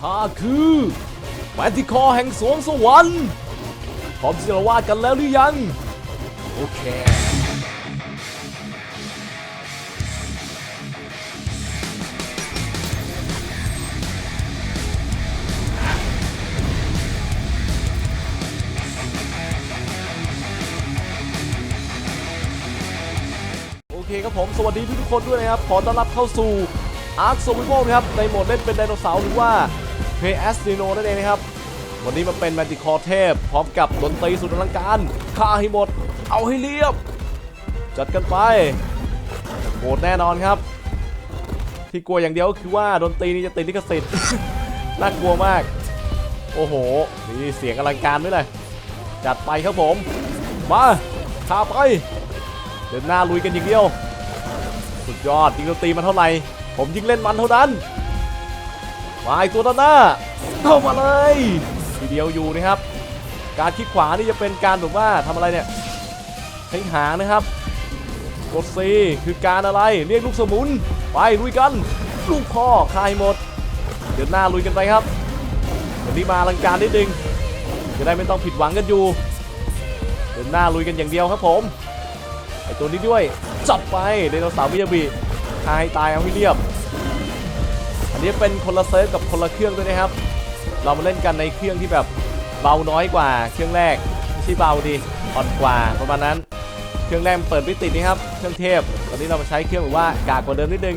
ข้าคือแมนติคอร์แห่งสวงสวรรค์พร้อมที่จะวาดกันแล้วหรือยัง โอเค โอเคครับผม สวัสดีทุกๆคนด้วยนะครับ ขอต้อนรับเข้าสู่ Ark Survival นะครับ ในโหมดเล่นเป็นไดโนเสาร์หรือว่า Play as Dino นั่นเองนะครับ วันนี้มาเป็นแมนติคอร์เทพ พร้อมกับดนตรีสุดอลังการฆ่าให้หมด เอาให้เรียบ จัดกันไปโหดแน่นอนครับ ที่กลัวอย่างเดียวก็คือว่าดนตรีนี้จะติดลิขสิทธิ์น่ากลัวมาก โอ้โหนี่เสียงอลังการด้วยเลยจัดไปครับผม มาฆ่าไป เดินหน้าลุยกันอย่างเดียว สุดยอดยิงดนตรีมันเท่าไหร่ ผมยิงเล่นมันเท่านั้น มาไอตัวด้านหน้าเข้ามาเลยทีเดียวอยู่นะครับ การคลิกขวานี่จะเป็นการแบบว่าทำอะไรเนี่ยใช้หางนะครับกด C คือการอะไรเรียกลูกสมุนไปลุยกันลูกพ่อคายหมด เดินหน้าลุยกันไปครับวันนี้มาลังการนิดนึงจะได้ไม่ต้องผิดหวังกันอยู่ เดินหน้าลุยกันอย่างเดียวครับผมไอตัวนี้ด้วยจับไปไดโนเสาร์มิยาบิฆ่าให้ตายเอาให้เรียบ อันนี้เป็นคนละเซิร์ฟกับคนละเครื่องด้วยนะครับ เรามาเล่นกันในเครื่องที่แบบเบาน้อยกว่าเครื่องแรกไม่ใช่เบาดีอ่อนกว่าประมาณนั้น เครื่องแรกเปิดไม่ติดนี่ครับเครื่องเทพ ตอนนี้เรามาใช้เครื่องแบบว่ากากกว่าเดิมนิดนึง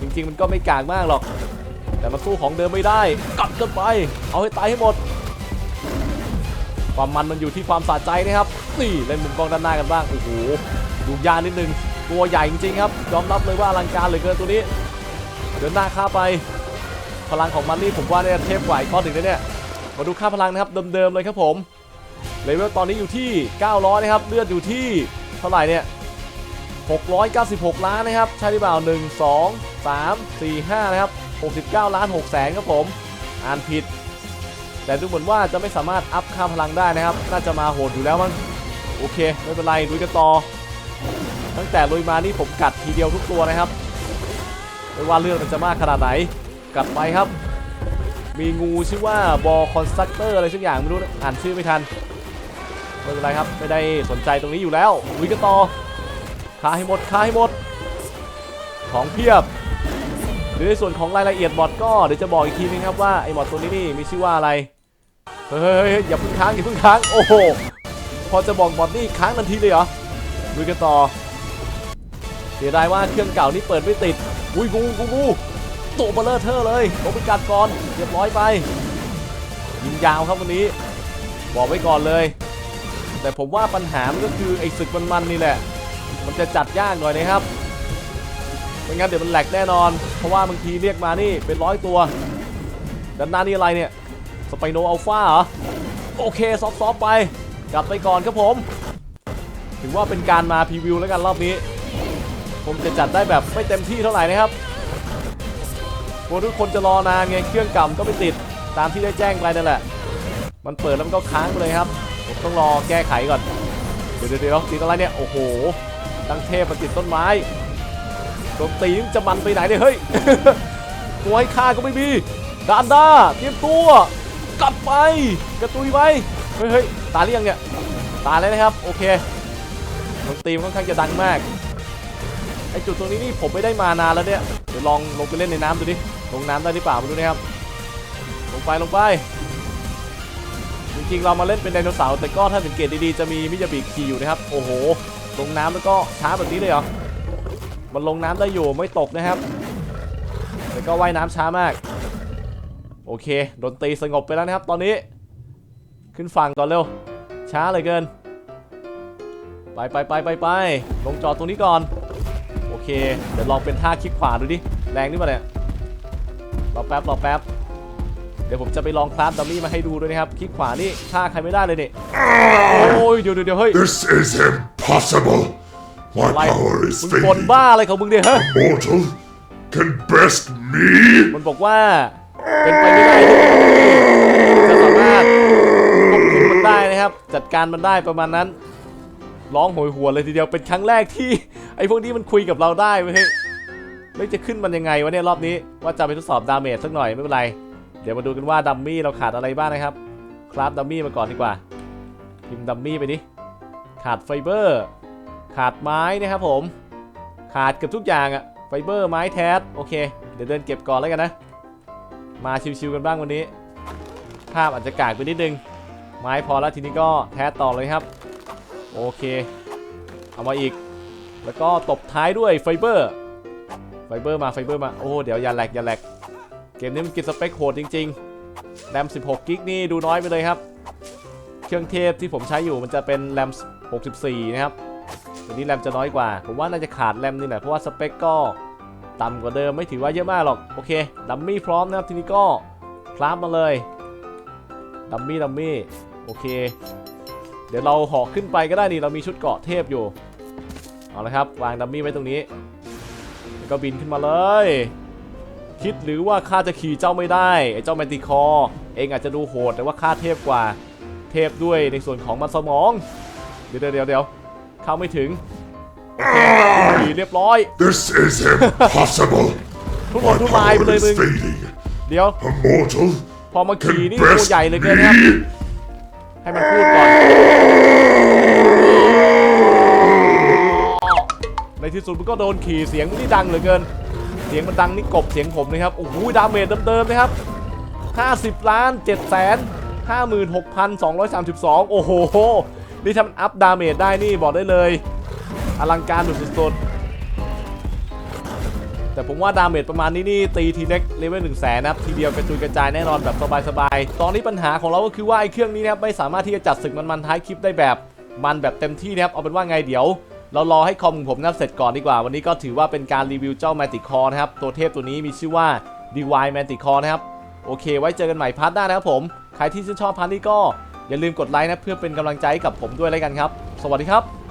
จริง ๆ มันก็ไม่กากมากหรอก แต่มาสู้ของเดิมไม่ได้กัดกันไป เอาให้ตายให้หมด ความมันมันอยู่ที่ความสะใจนะครับนี่เล่นมุมกล้องด้านหน้ากันบ้างโอ้โหดูยานิดนึงตัวใหญ่จริงๆครับยอมรับเลยว่าอลังการเหลือเกินตัวนี้ เดินหน้าข้าไป พลังของมันนี่ผมว่าเนี่ยเทพกว่าอีกข้อหนึ่งนะเนี่ยมาดูค่าพลังนะครับเดิมๆเลยครับผมเลเวลตอนนี้อยู่ที่ 900 นะครับ เลือดอยู่ที่เท่าไหร่เนี่ย 696 ล้านนะครับ ใช่หรือเปล่า 1 2 3 4 5 นะครับ 69 ล้าน6แสนครับผม อ่านผิด แต่ดูเหมือนว่าจะไม่สามารถอัพค่าพลังได้นะครับ น่าจะมาโหดอยู่แล้วมั้ง โอเค ไม่เป็นไรลุยกันต่อ ตั้งแต่ลุยมานี่ผมกัดทีเดียวทุกตัวนะครับ ไม่ว่าเรื่องมันจะมากขนาดไหนกัดไปครับ มีงูชื่อว่าบอคอนสตักเตอร์อะไรสักอย่างไม่รู้อ่านชื่อไม่ทันไม่เป็นไรครับไม่ได้สนใจตรงนี้อยู่แล้วลุยกันต่อฆ่าให้หมดฆ่าให้หมด ของเพียบหรือในส่วนของรายละเอียดบอทก็เดี๋ยวจะบอกอีกทีนึงครับว่าไอ้บอทตัวนี้นี่มีชื่อว่าอะไรเฮ้ยอย่าเพึ่งค้างอย่าเพึ่งค้างโอ้โหพอจะบอกบอทนี่ค้างทันทีเลยเหรอลุยกันต่อ สียดายว่าเครื่องเก่านี่เปิดไม่ติด อุ้ยงูงูงูตัวเบลเลอร์เทอเลยลงไปกัดก่อนเรียบร้อยไป ยิงยาวครับวันนี้ บอกไว้ก่อนเลย แต่ผมว่าปัญหามันก็คือไอ้ศึกมันๆนี่แหละ มันจะจัดยากหน่อยนะครับไม่งั้นเดี๋ยวมันแหลกแน่นอน เพราะว่าบางทีเรียกมานี่เป็นร้อยตัวด้านหน้านี่อะไรเนี่ย สไปโนอัลฟาเหรอ โอเค ซอฟๆไป กลับไปก่อนครับผม ถือว่าเป็นการมาพรีวิวแล้วกันรอบนี้ ผมจะจัดได้แบบไม่เต็มที่เท่าไหร่นะครับกลัวทุกคนจะรอนานไงเครื่องเก่าก็ไม่ติดตามที่ได้แจ้งไปนั่นแหละ มันเปิดแล้วมันก็ค้างไปเลยครับ ผมต้องรอแก้ไขก่อน เดี๋ยวเดี๋ยวติดอะไรเนี่ย โอ้โห ตั้งเทพมันติดต้นไม้โจมตีจะมันไปไหนเนี่ย เฮ้ยตัวให้ฆ่าก็ไม่มีดานดาเตรียมตัว กลับไป กระตุยไว้ เฮ้ยเฮ้ยตายหรือยังเนี่ย ตายแล้วนะครับ โอเคดนตีมันค่อนข้างจะดังมาก ไอจุดตรงนี้นี่ผมไม่ได้มานานแล้วเนี่ย เดี๋ยวลองลงไปเล่นในน้ำดูดิ ลงน้ำได้หรือเปล่ามาดูนะครับ ลงไปลงไป จริงๆเรามาเล่นเป็นไดโนเสาร์แต่ก็ถ้าสังเกตดีๆจะมีมิยาบิขี่อยู่นะครับ โอ้โห ลงน้ำแล้วก็ช้าแบบนี้เลยเหรอ มันลงน้ำได้อยู่ไม่ตกนะครับ แต่ก็ว่ายน้ำช้ามาก โอเคดนตรีสงบไปแล้วนะครับ ตอนนี้ ขึ้นฝั่งก่อนเร็ว ช้าเลยเกิน ไปไปไปไปไปลงจอดตรงนี้ก่อน เค เดี๋ยวลองเป็นท่าคลิกขวาดูดิ แรงนี่มาเนี่ยรอแป๊บรอแป๊บ เดี๋ยวผมจะไปลองคลาสดัมมี่มาให้ดูด้วยนะครับ คลิกขวานี่ท่าใครไม่ได้เลยนี่โอ้ยเดี๋ยวเดี๋ยวเดี๋ยวเฮ้ย This is impossible. My อะไร power is มึงบ่น fading. บ้าอะไรของมึงเนี่ยฮะ Mortal can best me. มันบอกว่า เป็นไปไม่ได้ที่จะสามารถควบคุมมันได้นะครับ จัดการมันได้ประมาณนั้น ร้องโหยหวนเลยทีเดียวเป็นครั้งแรกที่ ไอ้พวกนี้มันคุยกับเราได้เว้ยแล้วจะขึ้นมันยังไงวะเนี่ยรอบนี้ว่าจะไปทดสอบดาเมจสักหน่อยไม่เป็นไร เดี๋ยวมาดูกันว่าดัมมี่เราขาดอะไรบ้างนะครับคราฟดัมมี่มาก่อนดีกว่าพิมพ์ดัมมี่ไปดิขาดไฟเบอร์ ขาดไม้นะครับผม ขาดเกือบทุกอย่างอะไฟเบอร์ไม้แทสโอเคเดี๋ยวเดินเก็บก่อนแล้วกันนะ มาชิวๆกันบ้างวันนี้ ภาพอาจจะกากไปนิดนึง ไม้พอแล้วทีนี้ก็แทสต่อเลยครับ โอเค เอามาอีก แล้วก็ตบท้ายด้วยไฟเบอร์ ไฟเบอร์มาไฟเบอร์มา โอ้ เดี๋ยวอย่าแหลกอย่าแหลก เกมนี้มันกินสเปคโหดจริงๆ แรม 16 กิกนี่ดูน้อยไปเลยครับ เครื่องเทพที่ผมใช้อยู่มันจะเป็นแรม 64 นะครับตัวนี้แรมจะน้อยกว่า ผมว่าน่าจะขาดแรมนี่แหละ เพราะว่าสเปคก็ต่ำกว่าเดิมไม่ถือว่าเยอะมากหรอก โอเค ดัมมี่พร้อมนะครับ ทีนี้ก็คลาฟมาเลย ดัมมี่ ดัมมี่ โอเค เดี๋ยวเราเหาะขึ้นไปก็ได้นี่เรามีชุดเกราะเทพอยู่ เอาละครับ วางดัมมี่ไว้ตรงนี้ แล้วก็บินขึ้นมาเลย คิดหรือว่าข้าจะขี่เจ้าไม่ได้ ไอ้เจ้าแมนติคอร์เองอาจจะดูโหดแต่ว่าข้าเทพกว่า เทพด้วยในส่วนของมันสมอง เดี๋ยวเดี๋ยวเดี๋ยวเดี๋ยวเข้าไม่ถึงโอเคขี่เรียบร้อย This is impossible. ทุกคน My ทุกลายไป power เลย is มึง fading. เดี๋ยว A mortal พอมาขี่ can นี่ตัว best ใหญ่เหลยเกินนะครับ me. ให้มันพูดก่อน ในที่สุดมันก็โดนขี่เสียงมันนี่ดังเหลือเกิน เสียงมันดังนี่กบเสียงผมนะครับโอ้โหดาเมจเดิมๆนะครับ 50 ล้าน 7 แสน 56,232 โอ้โห นี่ถ้ามันอัพดาเมจได้นี่บอกได้เลย อลังการสุดๆ แต่ผมว่าดาเมจประมาณนี้นี่ตีทีเน็กเลเวล1 0 0 0 0แสนนะครับทีเดียวกระจุยกระจายแน่นอนแบบสบายๆตอนนี้ปัญหาของเราก็คือว่าไอ้เครื่องนี้นะครับไม่สามารถที่จะจัดศึกมันๆท้ายคลิปได้แบบมันแบบเต็มที่นะครับเอาเป็นว่าไงเดี๋ยวเรารอให้คอมของผมนะครับเสร็จก่อนดีกว่า วันนี้ก็ถือว่าเป็นการรีวิวเจ้า Magic Core นะครับ ตัวเทพตัวนี้มีชื่อว่า DY Magic Core นะครับ โอเค ไว้เจอกันใหม่พาร์ทหน้านะครับผม ใครที่ชื่นชอบพาร์ทนี้ก็อย่าลืมกดไลค์นะเพื่อเป็นกำลังใจให้กับผมด้วยแล้วกันครับ สวัสดีครับ